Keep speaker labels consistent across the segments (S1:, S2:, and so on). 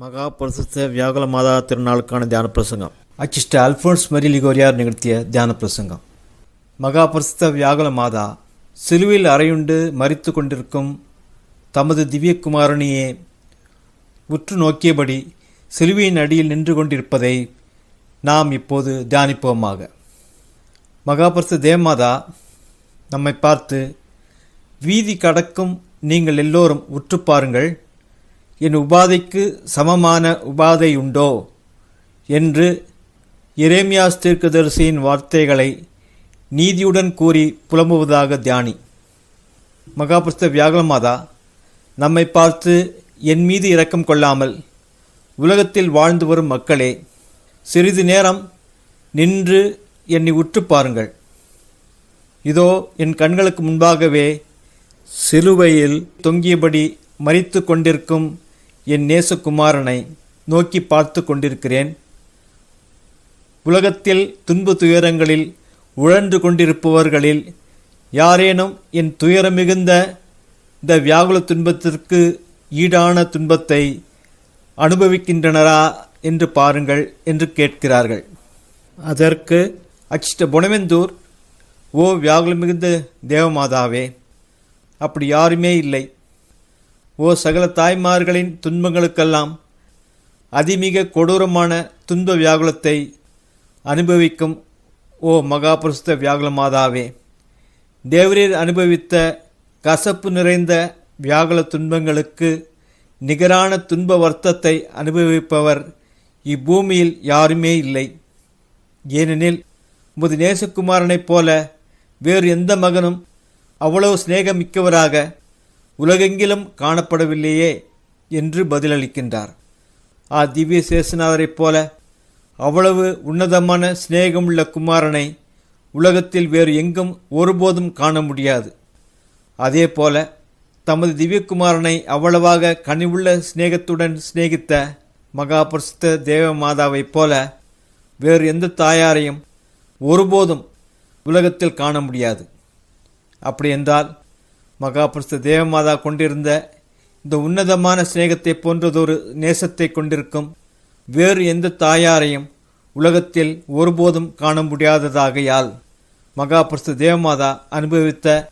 S1: மகா பிரசித்த வியாகுல மாதா திருநாளுக்கான தியான பிரசங்கம் அச்சிஷ்ட அல்ஃபோன்ஸ் மரி லிகோரியார் நிகழ்த்திய தியான பிரசங்கம் மகா பிரசித்த வியாகுல மாதா சிலுவையில் அறையுண்டு மறித்து கொண்டிருக்கும் தமது திவ்யகுமாரணியே உற்று நோக்கியபடி சிலுவையின் அடியில் நின்று கொண்டிருப்பதை நாம் இப்போது தியானிப்போமாக. மகாபரிசு தேவமாதா நம்மை பார்த்து வீதி கடக்கும் நீங்கள் எல்லோரும் உற்று பாருங்கள். என் உபாதைக்கு சமமான உபாதை உண்டோ? என்று எரேமியாஸ் தீர்க்கதரிசியின் வார்த்தைகளை நீதியுடன் கூறி புலம்புவதாக தியானி. மகாபுஸ்த வியாகமாதா நம்மை பார்த்து என் மீது இரக்கம் கொள்ளாமல் உலகத்தில் வாழ்ந்து வரும் மக்களே சிறிது நேரம் நின்று என்னை உற்று பாருங்கள். இதோ என் கண்களுக்கு முன்பாகவே சிலுவையில் தொங்கியபடி மறித்து கொண்டிருக்கும் என் நேசகுமாரனை நோக்கி பார்த்து கொண்டிருக்கிறேன். உலகத்தில் துன்பு துயரங்களில் உழன்று கொண்டிருப்பவர்களில் யாரேனும் என் துயரம் மிகுந்த இந்த வியாகுல துன்பத்திற்கு ஈடான துன்பத்தை அனுபவிக்கின்றனரா என்று பாருங்கள் என்று கேட்கிறார்கள். அதற்கு அச்சிட்ட புனவெந்தூர் ஓ வியாகுலம் மிகுந்த தேவமாதாவே அப்படி யாருமே இல்லை. ஓ சகல தாய்மார்களின் துன்பங்களுக்கெல்லாம் அதிமிக கொடூரமான துன்ப வியாகுலத்தை அனுபவிக்கும் ஓ மகாபுருஷ வியாகுலமாதாவே. தேவரீர் அனுபவித்த கசப்பு நிறைந்த வியாகுல துன்பங்களுக்கு நிகரான துன்ப வர்த்தத்தை அனுபவிப்பவர் இப்பூமியில் யாருமே இல்லை. ஏனெனில் முது நேசகுமாரனைப் போல வேறு எந்த மகனும் அவ்வளவு சிநேகமிக்கவராக உலகெங்கிலும் காணப்படவில்லையே என்று பதிலளிக்கின்றார். ஆ திவ்ய சேசுநாதரைப் போல அவ்வளவு உன்னதமான சிநேகமுள்ள குமாரனை உலகத்தில் வேறு எங்கும் ஒருபோதும் காண முடியாது. அதே போல தமது திவ்யகுமாரனை அவ்வளவாக கனிவுள்ள சிநேகத்துடன் சிநேகித்த மகாபரிசுத்த தேவ மாதாவைப் போல வேறு எந்த தாயாரையும் ஒருபோதும் உலகத்தில் காண முடியாது. அப்படி என்றால் மகாபுருஷ தேவமாதா கொண்டிருந்த இந்த உன்னதமான சிநேகத்தை போன்றதொரு நேசத்தை கொண்டிருக்கும் வேறு எந்த தாயாரையும் உலகத்தில் ஒருபோதும் காண முடியாததாகையால் மகாபுருஷ தேவமாதா அனுபவித்த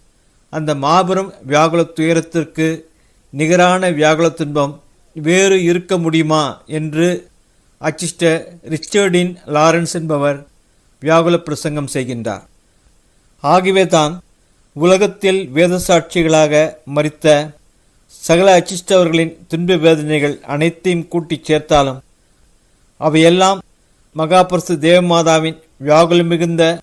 S1: அந்த மாபெரும் வியாகுல துயரத்திற்கு நிகரான வியாகுல துன்பம் வேறு இருக்க முடியுமா என்று அச்சிஸ்டர் ரிச்சர்டின் லாரன்ஸ் என்பவர் வியாகுல பிரசங்கம் செய்கின்றார். ஆகவே தான் உலகத்தில் வேத சாட்சிகளாக மறித்த சகல அச்சிஷ்டவர்களின் துன்ப வேதனைகள் அனைத்தையும் கூட்டிச் சேர்த்தாலும் அவையெல்லாம் மகாபரசு தேவமாதாவின் வியாகுலம் மிகுந்த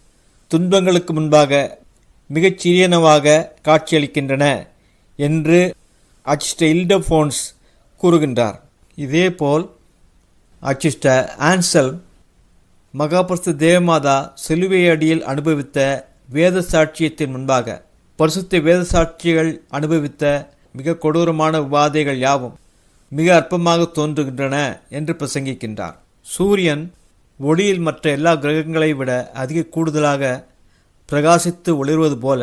S1: துன்பங்களுக்கு முன்பாக மிகச் சிறியனவாக காட்சியளிக்கின்றன என்று அச்சிஸ்ட இல்டபோன்ஸ் கூறுகின்றார். இதேபோல் அச்சிஸ்ட ஆன்சல் மகாபரசு தேவமாதா சிலுவை அடியில் அனுபவித்த வேத சாட்சியத்தின் முன்பாக பரிசுத்த வேத சாட்சிகள் அனுபவித்த மிக கொடூரமான உபாதைகள் யாவும் மிக அற்பமாக தோன்றுகின்றன என்று பிரசங்கிக்கின்றார். சூரியன் ஒளியில் மற்ற எல்லா கிரகங்களை விட அதிக கூடுதலாக பிரகாசித்து ஒளிர்வது போல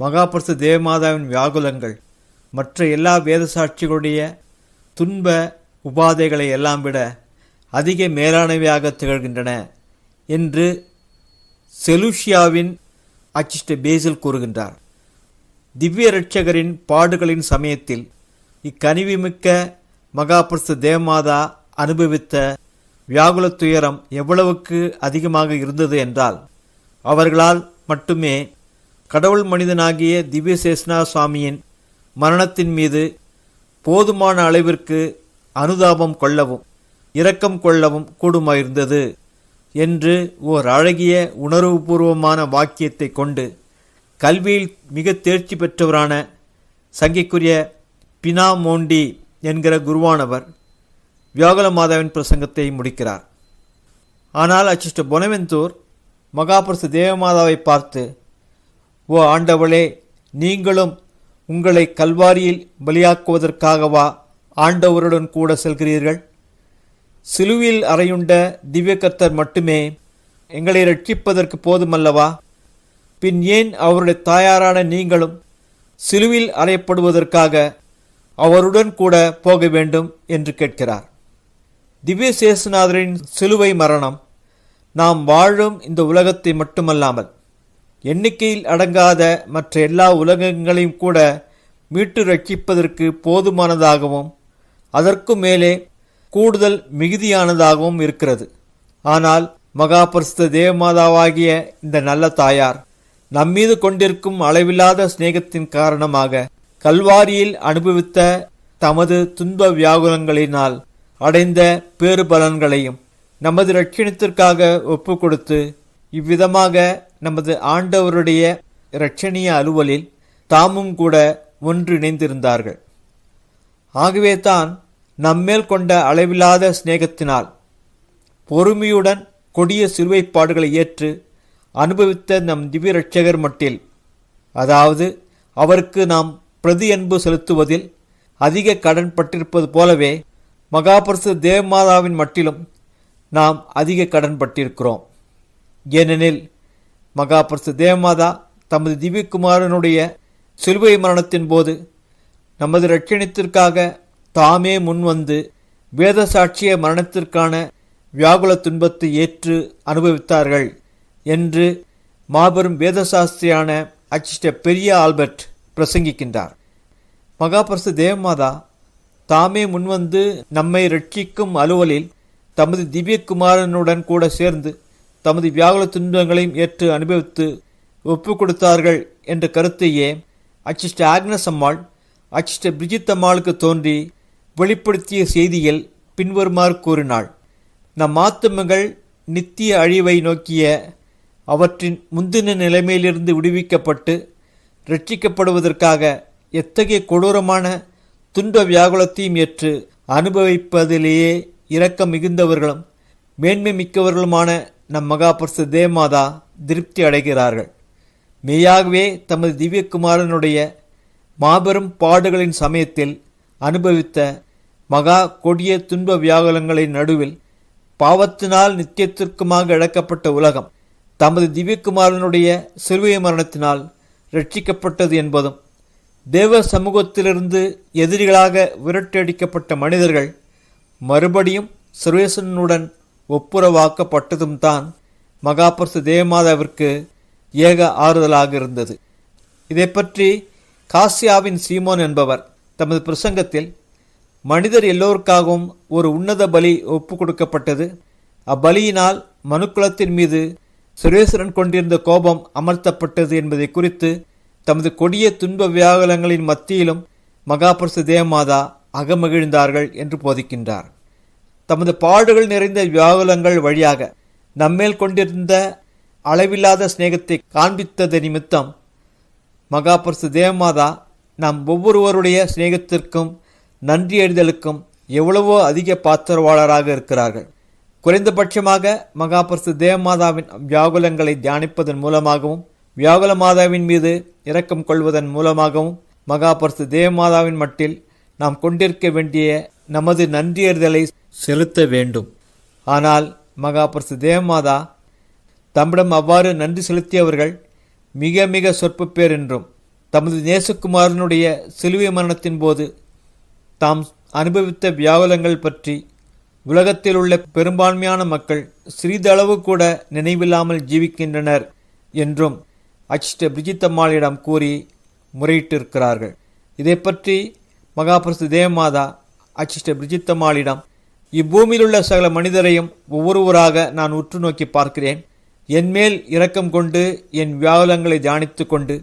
S1: மகாபரிசு தேவமாதாவின் வியாகுலங்கள் மற்ற எல்லா வேத சாட்சிகளுடைய துன்ப உபாதைகளை எல்லாம் விட அதிக மேலானவையாக திகழ்கின்றன என்று செலுஷியாவின் அச்சிஸ்டர் பேசில் கூறுகின்றார் திவ்ய ரட்சகரின் பாடுகளின் சமயத்தில் இக்கனிவிமிக்க மகாபுருஷ தேவமாதா அனுபவித்த வியாகுல துயரம் எவ்வளவுக்கு அதிகமாக இருந்தது என்றால் அவர்களால் மட்டுமே கடவுள் மனிதனாகிய திவ்யசேஷ்னா சுவாமியின் மரணத்தின் மீது போதுமான அளவிற்கு அனுதாபம் கொள்ளவும் இரக்கம் கொள்ளவும் கூடுமாயிருந்தது. என்று ஓர் அழகிய உணர்வுபூர்வமான வாக்கியத்தை கொண்டு கல்வியில் மிக தேர்ச்சி பெற்றவரான சங்கைக்குரிய பினா மோண்டி என்கிற குருவானவர் வியாகுல மாதாவின் பிரசங்கத்தை முடிக்கிறார். ஆனால் அச்சிஷ்ட பொனவெந்தூர் மகாபுருஷ தேவமாதாவை பார்த்து ஓ ஆண்டவளே நீங்களும் உங்களை கல்வாரியில் பலியாக்குவதற்காகவா ஆண்டவருடன் கூட செல்கிறீர்கள்? சிலுவில் அறையுண்ட திவ்யகர்த்தர் மட்டுமே எங்களை ரட்சிப்பதற்கு போதுமல்லவா? பின் ஏன் அவருடைய தாயாரான நீங்களும் சிலுவில் அறையப்படுவதற்காக அவருடன் கூட போக வேண்டும் என்று கேட்கிறார். திவ்ய சேசுநாதரின் சிலுவை மரணம் நாம் வாழும் இந்த உலகத்தை மட்டுமல்லாமல் எண்ணிக்கையில் அடங்காத மற்ற எல்லா உலகங்களையும் கூட மீட்டு ரட்சிப்பதற்கு போதுமானதாகவும் அதற்கும் மேலே கூடுதல் மிகுதியானதாகவும் இருக்கிறது. ஆனால் மகாபரிசுத்த தேவமாதாவாகிய இந்த நல்ல தாயார் நம்மீது கொண்டிருக்கும் அளவில்லாத சிநேகத்தின் காரணமாக கல்வாரியில் அனுபவித்த தமது துன்ப வியாகுலங்களினால் அடைந்த பேறுபலன்களையும் நமது ரட்சணத்திற்காக ஒப்பு கொடுத்து இவ்விதமாக நமது ஆண்டவருடைய இரட்சணிய அலுவலில் தாமும் கூட ஒன்றிணைந்திருந்தார்கள். ஆகவே தான் நம்மேல் கொண்ட அளவில்லாத சிநேகத்தினால் பொறுமையுடன் கொடிய சிலுவைப்பாடுகளை ஏற்று அனுபவித்த நம் திவ்ய ரட்சகர் மட்டில் அதாவது அவருக்கு நாம் பிரதி அன்பு செலுத்துவதில் அதிக கடன் பட்டிருப்பது போலவே மகாபரிசு தேவமாதாவின் மட்டிலும் நாம் அதிக கடன் பட்டிருக்கிறோம். ஏனெனில் மகாபரிசு தேவமாதா தமது திவ்யகுமாரனுடைய சிலுவை மரணத்தின் போது நமது ரட்சணத்திற்காக தாமே முன்வந்து வேத சாட்சிய மரணத்திற்கான வியாகுல துன்பத்தை ஏற்று அனுபவித்தார்கள் என்று மாபெரும் வேதசாஸ்திரியான அச்சிஷ்ட பெரிய ஆல்பர்ட் பிரசங்கிக்கின்றார். மகாபரிசு தேவமாதா தாமே முன்வந்து நம்மை ரட்சிக்கும் அலுவலில் தமது திவ்யகுமாரனுடன் கூட சேர்ந்து தமது வியாகுல துன்பங்களையும் ஏற்று அனுபவித்து ஒப்பு கொடுத்தார்கள் என்ற கருத்தையே அச்சிஷ்ட ஆக்னஸ் அம்மாள் அச்சிஷ்ட பிரிஜித் அம்மாளுக்கு தோன்றி வெளிப்படுத்திய செய்தியில் பின்வருமாறு கூறினாள் நம் ஆத்துமங்கள் நித்திய அழிவை நோக்கிய அவற்றின் முந்தின நிலைமையிலிருந்து விடுவிக்கப்பட்டு ரட்சிக்கப்படுவதற்காக எத்தகைய கொடூரமான துன்ப வியாகுலத்தையும் ஏற்று அனுபவிப்பதிலேயே இரக்கம் மிகுந்தவர்களும் மேன்மை மிக்கவர்களுமான நம் மகாபரிசு தேவமாதா திருப்தி அடைகிறார்கள். மெய்யாகவே தமது திவ்யகுமாரனுடைய மாபெரும் பாடுகளின் சமயத்தில் அனுபவித்த மகா கொடிய துன்ப வியாகுலங்களின் நடுவில் பாவத்தினால் நித்தியத்திற்குமாக இழக்கப்பட்ட உலகம் தமது திவ்யகுமாரனுடைய சிறுவை மரணத்தினால் ரட்சிக்கப்பட்டது என்பதும் தேவ சமூகத்திலிருந்து எதிரிகளாக விரட்டடிக்கப்பட்ட மனிதர்கள் மறுபடியும் சுரேசனுடன் ஒப்புரவாக்கப்பட்டதும் தான் மகாபரிசு தேவமாதாவிற்கு ஏக ஆறுதலாக இருந்தது. இதை பற்றி காசியாவின் சீமோன் என்பவர் தமது பிரசங்கத்தில் மனிதர் எல்லோருக்காகவும் ஒரு உன்னத பலி ஒப்பு கொடுக்கப்பட்டது அப்பலியினால் மனுக்குலத்தின் மீது சுரேஸ்வரன் கொண்டிருந்த கோபம் அமர்த்தப்பட்டது என்பதை குறித்து தமது கொடிய துன்ப வியாகுலங்களின் மத்தியிலும் மகாபரிசு தேவமாதா அகமகிழ்ந்தார்கள் என்று போதிக்கின்றார். தமது பாடுகள் நிறைந்த வியாகுலங்கள் வழியாக நம்மேல் கொண்டிருந்த அளவில்லாத சிநேகத்தை காண்பித்தது நிமித்தம் மகாபரிசு தேவமாதா நம் ஒவ்வொருவருடைய சிநேகத்திற்கும் நன்றி அறிதலுக்கும் எவ்வளவோ அதிக பாத்திரவாளராக இருக்கிறார்கள். குறைந்தபட்சமாக மகாபரிசு தேவமாதாவின் வியாகுலங்களை தியானிப்பதன் மூலமாகவும் வியாகுல மாதாவின் மீது இரக்கம் கொள்வதன் மூலமாகவும் மகாபரிசு தேவமாதாவின் மட்டில் நாம் கொண்டிருக்க வேண்டிய நமது நன்றியறிதலை செலுத்த வேண்டும். ஆனால் மகாபரிசு தேவமாதா தம்மிடம் அவ்வாறு நன்றி செலுத்தியவர்கள் மிக மிக சொற்ப பேர் என்றும் தமது நேசகுமாரனுடைய சிலுவை மரணத்தின் போது தாம் அனுபவித்த வியாகுலங்கள் பற்றி உலகத்தில் உள்ள பெரும்பான்மையான மக்கள் சிறிதளவு கூட நினைவில்லாமல் ஜீவிக்கின்றனர் என்றும் அச்சிஷ்ட பிரிஜித்தம்மாளிடம் கூறி முறையிட்டிருக்கிறார்கள். இதை பற்றி மகாபரிசு தேவமாதா அச்சிஷ்ட பிரிஜித்தம்மாளிடம் இப்பூமியில் உள்ள சகல மனிதரையும் ஒவ்வொருவராக நான் உற்று நோக்கி பார்க்கிறேன். என்மேல் இரக்கம் கொண்டு என் வியாகுலங்களை தியானித்து கொண்டு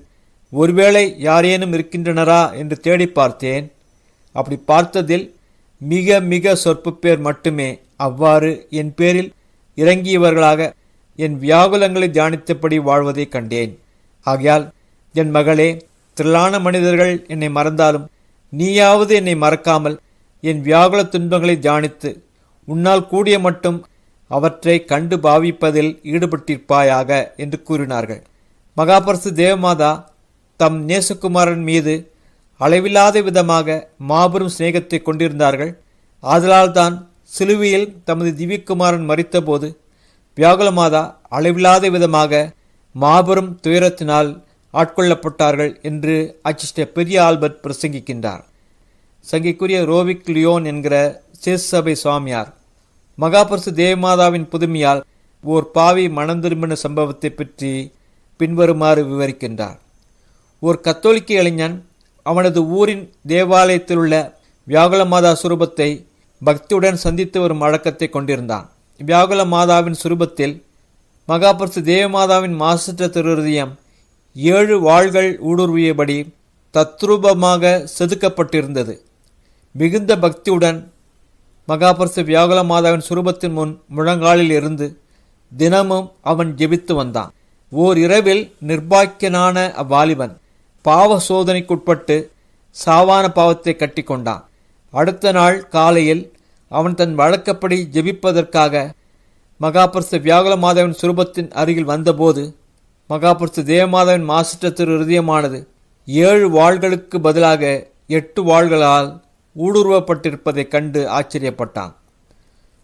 S1: ஒருவேளை யாரேனும் இருக்கின்றனரா? என்று தேடி பார்த்தேன். அப்படி பார்த்ததில் மிக மிக சொற்ப பேர் மட்டுமே. அவ்வாறு என் பேரில் இறங்கியவர்களாக என் வியாகுலங்களை தியானித்தபடி வாழ்வதை கண்டேன். ஆகையால் என் மகளே திரளான மனிதர்கள் என்னை மறந்தாலும் நீயாவது என்னை மறக்காமல் என் வியாகுல துன்பங்களை தியானித்து உன்னால் கூடிய மட்டும் அவற்றை கண்டு பாவிப்பதில் ஈடுபட்டிருப்பாயாக என்று கூறினார்கள். மகாபரசு தேவமாதா தம் நேசகுமாரன் மீது அளவில்லாத விதமாக மாபெரும் சிநேகத்தை கொண்டிருந்தார்கள். ஆதலால்தான் சிலுவையில் தமது திவ்யகுமாரன் மறித்தபோது வியாகுலமாதா அளவில்லாத விதமாக மாபெரும் துயரத்தினால் ஆட்கொள்ளப்பட்டார்கள் என்று அச்சிஷ்ட பெரிய ஆல்பர்ட் பிரசங்கிக்கின்றார். சங்கிக்குரிய ரோவிக் லியோன் என்கிற சேசபை சுவாமியார் மகாபரிசு தேவமாதாவின் புதுமையால் ஓர் பாவி மனம் திரும்பின சம்பவத்தை பற்றி பின்வருமாறு விவரிக்கின்றார். ஒரு கத்தோலிக்க இளைஞன் அவனது ஊரின் தேவாலயத்தில் உள்ள வியாகுல மாதா சுரூபத்தை பக்தியுடன் சந்தித்து வரும் வழக்கத்தை கொண்டிருந்தான். வியாகுல மாதாவின் சுரூபத்தில் மகாபுரத்து தேவமாதாவின் மாசற்ற திருஹதயம் ஏழு வாள்கள் ஊடுருவியபடி தத்ரூபமாக செதுக்கப்பட்டிருந்தது. மிகுந்த பக்தியுடன் மகாபரிசு வியாகுல மாதாவின் சுரூபத்தின் முன் முழங்காலில் இருந்து தினமும் அவன் ஜெபித்து வந்தான். ஓர் இரவில் நிர்பாக்கியனான அவ்வாலிபன் பாவ சோதனைக்குட்பட்டு சாவான பாவத்தை கட்டிக்கொண்டான். அடுத்த நாள் காலையில் அவன் தன் வழக்கப்படி ஜெபிப்பதற்காக மகாபரிசு வியாகுல மாதாவின் சுரூபத்தின் அருகில் வந்தபோது மகாபரிசு தேவமாதாவின் மாசற்ற திரு ஏழு வாள்களுக்கு பதிலாக எட்டு வாள்களால் ஊடுருவப்பட்டிருப்பதைக் கண்டு ஆச்சரியப்பட்டான்.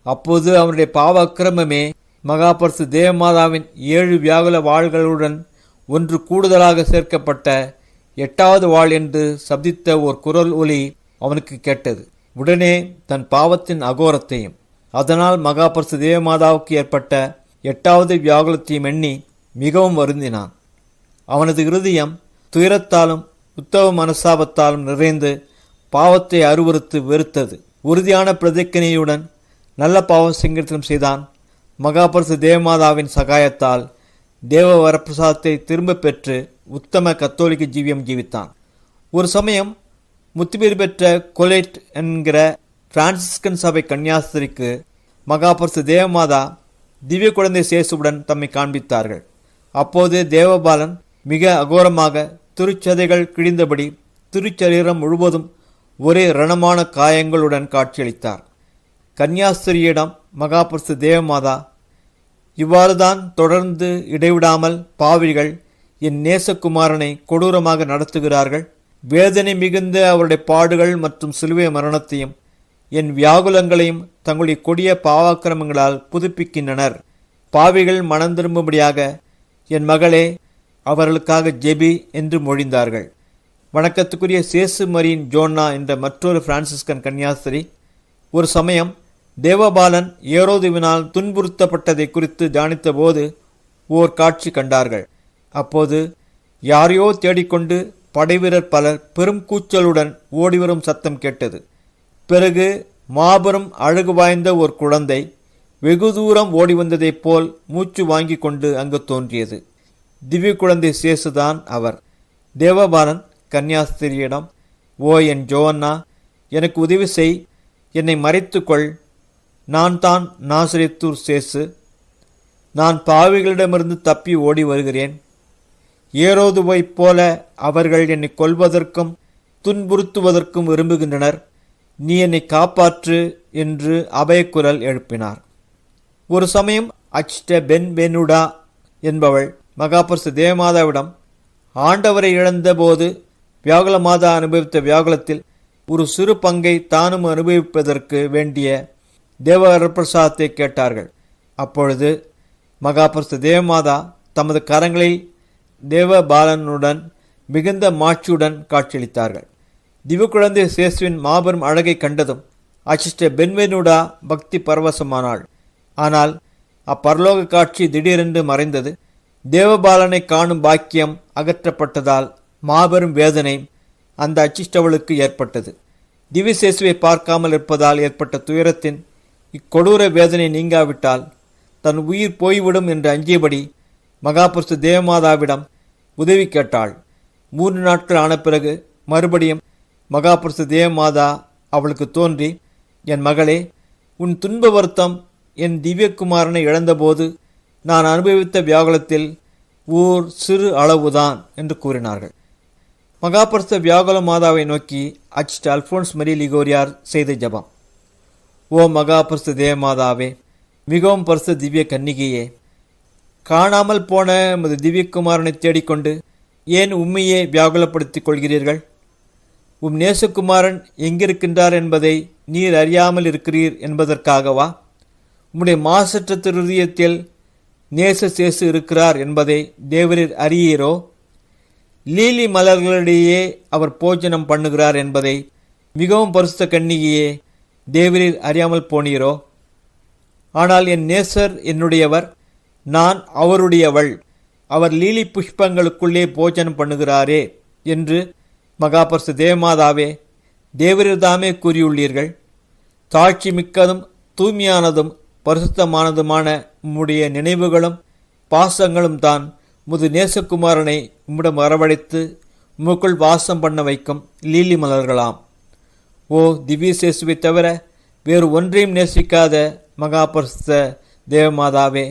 S1: அப்போது அவனுடைய பாவ அக்கிரமமே மகாபரிசு தேவமாதாவின் ஏழு வியாகுல வாள்களுடன் ஒன்று கூடுதலாக சேர்க்கப்பட்ட எட்டாவது வாள் என்று சப்தித்த ஒரு குரல் ஒலி அவனுக்கு கேட்டது. உடனே தன் பாவத்தின் அகோரத்தையும் அதனால் மகாபரிசு தேவமாதாவுக்கு ஏற்பட்ட எட்டாவது வியாகுலத்தையும் எண்ணி மிகவும் வருந்தினான். அவனது இருதயம் துயரத்தாலும் உத்தவ மனசாபத்தாலும் நிறைந்து பாவத்தை அருவறுத்து வெறுத்தது. உறுதியான பிரதிக்கினையுடன் நல்ல பாவம் சிங்கத்தனம் செய்தான். மகாபரிசு தேவமாதாவின் சகாயத்தால் தேவ வரப்பிரசாதத்தை திரும்பப் பெற்று உத்தம கத்தோலிக்க ஜீவியம் ஜீவித்தான். ஒரு சமயம் முத்துபேர் பெற்ற கொலேட் என்கிற பிரான்சிஸ்கன் சபை கன்னியாஸ்திரிக்கு மகாபரிசு தேவமாதா திவ்ய குழந்தை சேசுவுடன் தம்மை காண்பித்தார்கள். அப்போது தேவபாலன் மிக அகோரமாக திருச்சதைகள் கிழிந்தபடி திருச்சரீரம் முழுவதும் ஒரே ரணமான காயங்களுடன் காட்சியளித்தார். கன்னியாஸ்திரியிடம் மகாபரிசு தேவமாதா இவ்வாறுதான் தொடர்ந்து இடைவிடாமல் பாவிகள் என் நேசகுமாரனை கொடூரமாக நடத்துகிறார்கள். வேதனை மிகுந்த அவருடைய பாடுகள் மற்றும் சிலுவை மரணத்தையும் என் வியாகுலங்களையும் தங்களுடைய கொடிய பாவாக்கிரமங்களால் புதுப்பிக்கின்றனர். பாவிகள் மனம் திரும்பும்படியாக என் மகளே அவர்களுக்காக ஜெபி என்று மொழிந்தார்கள் வணக்கத்துக்குரிய சேசு மரியின் ஜோன்னா என்ற மற்றொரு பிரான்சிஸ்கன் கன்னியாஸ்திரி ஒரு சமயம் தேவபாலன் ஏரோதுவினால் துன்புறுத்தப்பட்டதை குறித்து தியானித்தபோது ஓர் காட்சி கண்டார்கள். அப்போது யாரையோ தேடிக்கொண்டு படைவீரர் பலர் பெரும் கூச்சலுடன் ஓடிவரும் சத்தம் கேட்டது. பிறகு மாபெரும் அழகு வாய்ந்த ஒரு குழந்தை வெகு தூரம் ஓடி வந்ததைப் போல் மூச்சு வாங்கி கொண்டு அங்கு தோன்றியது. திவ்ய குழந்தை சேசுதான் அவர். தேவபாலன் கன்னியாஸ்திரியிடம் ஓ என் ஜோவன்னா எனக்கு உதவி செய். என்னை மறைத்துக்கொள். நான் தான் நாசரித்தூர் சேசு. நான் பாவிகளிடமிருந்து தப்பி ஓடி வருகிறேன். ஏரோதுவைப் போல அவர்கள் என்னை கொல்வதற்கும் துன்புறுத்துவதற்கும் விரும்புகின்றனர். நீ என்னை காப்பாற்று என்று அபயக்குரல் எழுப்பினார். ஒரு சமயம் அச்ட பென் பெனுடா என்பவள் மகாபரிசு தேவமாதாவிடம் ஆண்டவரை இழந்தபோது வியாகுல மாதா அனுபவித்த வியாகுலத்தில் ஒரு சிறு பங்கை தானும் அனுபவிப்பதற்கு வேண்டிய தேவ வரப்பிரசாதத்தை கேட்டார்கள். அப்பொழுது மகாபரிசு தேவமாதா தமது கரங்களில் தேவபாலனுடன் மிகுந்த மாட்சியுடன் காட்சியளித்தார்கள். திவுக்குழந்தை சேசுவின் மாபெரும் அழகை கண்டதும் அச்சிஷ்ட பென்வெனுடா பக்தி பரவசமானாள். ஆனால் அப்பரலோக காட்சி திடீரென்று மறைந்தது தேவபாலனை காணும் பாக்கியம் அகற்றப்பட்டதால் மாபெரும் வேதனை அந்த அச்சிஷ்டவளுக்கு ஏற்பட்டது. திவிசேசுவை பார்க்காமல் இருப்பதால் ஏற்பட்ட துயரத்தின் இக்கொடூர வேதனை நீங்காவிட்டால் தன் உயிர் போய்விடும் என்று அஞ்சியபடி மகாபுருஷ தேவமாதாவிடம் உதவி கேட்டாள். மூன்று நாட்கள் ஆன பிறகு மறுபடியும் மகாபுருஷ தேவமாதா அவளுக்கு தோன்றி என் மகளே உன் துன்ப வருத்தம் என் திவ்யகுமாரனை இழந்தபோது நான் அனுபவித்த வியாகுலத்தில் ஓர் சிறு அளவுதான் என்று கூறினார்கள். மகாபரிச வியாகுல மாதாவை நோக்கி அச்சிட்ட அல்போன்ஸ் மரி லிகோரியார் செய்த ஜபம். ஓ மகாபரிசு தேவமாதாவே மிகவும் பரிசு திவ்ய கன்னிகையே காணாமல் போன எமது திவ்யகுமாரனை தேடிக்கொண்டு ஏன் உண்மையை வியாகுலப்படுத்திக் கொள்கிறீர்கள்? உம் நேசகுமாரன் எங்கிருக்கின்றார் என்பதை நீர் அறியாமல் இருக்கிறீர் என்பதற்காகவா? உம்முடைய மாசற்ற திருதயத்தில் நேச சேசு இருக்கிறார் என்பதை தேவரீர் அறியீரோ? லீலி மலர்களிடையே அவர் போஜனம் பண்ணுகிறார் என்பதை மிகவும் பரிசுத்த கன்னிகையே தேவரீர் அறியாமல் போனீரோ? ஆனால் என் நேசர் என்னுடையவர். நான் அவருடையவள். அவர் லீலி புஷ்பங்களுக்குள்ளே போஜனம் பண்ணுகிறாரே என்று மகாபரிசு தேவமாதாவே தேவரிதாமே கூறியுள்ளீர்கள். தாட்சி மிக்கதும் தூய்மையானதும் பரிசுத்தமானதுமான உம்முடைய நினைவுகளும் பாசங்களும் தான் முது நேசகுமாரனை உம்மிடம் வரவழைத்து உமக்குள் வாசம் பண்ண வைக்கும் லீலி மலர்களாம். ஓ திவ்யசேசுவை தவிர வேறு ஒன்றையும் நேசிக்காத மகாபரிசுத்த தேவமாதாவே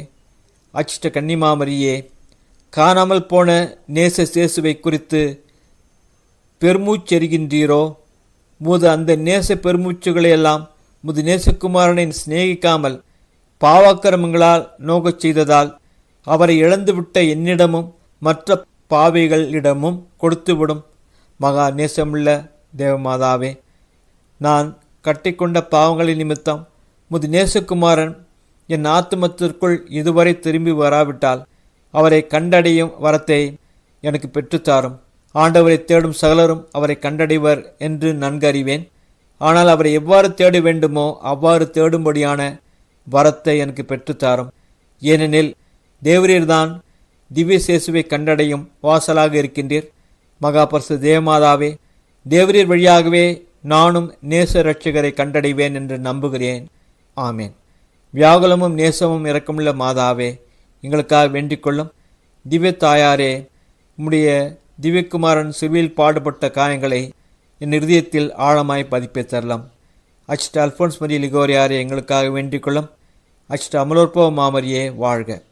S1: அச்சிட்ட கன்னிமாமரியே காணாமல் போன நேச சேசுவை குறித்து பெருமூச்செறிகின்றீரோ முது அந்த நேச பெருமூச்சுகளையெல்லாம் முது நேசகுமாரனை சிநேகிக்காமல் பாவாக்கிரமங்களால் நோகச் செய்ததால் அவரை இழந்துவிட்ட என்னிடமும் மற்ற பாவைகளிடமும் கொடுத்துவிடும் மகா நேசமுள்ள தேவமாதாவே. நான் கட்டிக்கொண்ட பாவங்களின் நிமித்தம் முது நேசகுமாரன் என் ஆத்துமத்திற்குள் இதுவரை திரும்பி வராவிட்டால் அவரை கண்டடையும் வரத்தை எனக்கு பெற்றுத்தாரும். ஆண்டவரை தேடும் சகலரும் அவரை கண்டடைவர் என்று நன்கறிவேன். ஆனால் அவரை எவ்வாறு தேட வேண்டுமோ அவ்வாறு தேடும்படியான வரத்தை எனக்கு பெற்றுத்தாரும். ஏனெனில் தேவரீர்தான் திவ்ய சேசுவை கண்டடையும் வாசலாக இருக்கின்றீர். மகாபரிசு தேவமாதாவே தேவரீர் வழியாகவே நானும் நேச ரட்சகரை கண்டடைவேன் என்று நம்புகிறேன். ஆமேன். வியாகுலமும் நேசமும் இரக்கமுள்ள மாதாவே எங்களுக்காக வேண்டிக் கொள்ளும் திவ்ய தாயாரே உம்முடைய திவ்யகுமாரன் சிறுவில் பாடுபட்ட காயங்களை என் இருதயத்தில் ஆழமாய் பதிப்பை தரலாம். அச்சிட்ட அல்போன்ஸ் மரிய லிகோரியாரே எங்களுக்காக வேண்டிக் கொள்ளும் அச்சிட்ட அமலோற்பவ மாமரியே வாழ்க.